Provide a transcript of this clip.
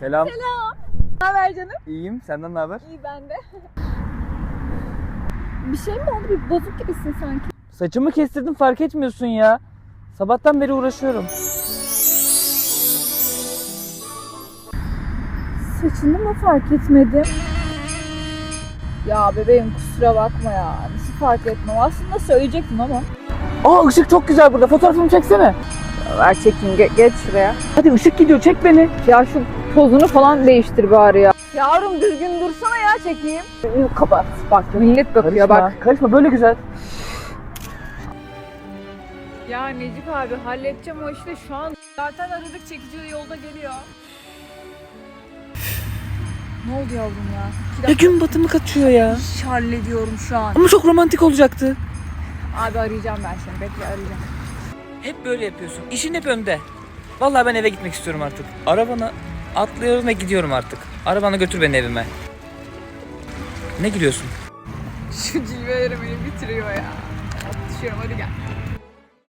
Selam. Ne haber canım? İyiyim. Senden ne haber? İyi ben de. Bir şey mi oldu? Bir bozuk gibisin sanki. Saçımı kestirdim fark etmiyorsun ya. Sabahtan beri uğraşıyorum. Saçını mı fark etmedim? Ya bebeğim kusura bakma ya. Nasıl fark etmem? Aslında söyleyecektim ama. Aa ışık çok güzel burada. Fotoğrafımı çeksene. Ver çekeyim ge- geç şuraya. Hadi ışık gidiyor çek beni. Ya şu pozunu falan değiştir bari ya. Yavrum düzgün dursana ya çekeyim. Kapat. Bak millet bakıyor Karışma. bak. Karışma böyle güzel. Ya Necip abi halledeceğim o işte şu an. Zaten aradık çekici de yolda geliyor. ne oldu yavrum ya? İki Ya gün batımı kaçıyor ya. İş hallediyorum şu an. Ama çok romantik olacaktı. Abi arayacağım ben seni. Bekle arayacağım. Hep böyle yapıyorsun. İşin hep önde. Vallahi ben eve gitmek istiyorum artık. Arabana atlıyorum ve gidiyorum artık. Arabana götür beni evime. Ne gülüyorsun? Şu cilveleri beni bitiriyor ya. Düşüyorum hadi gel.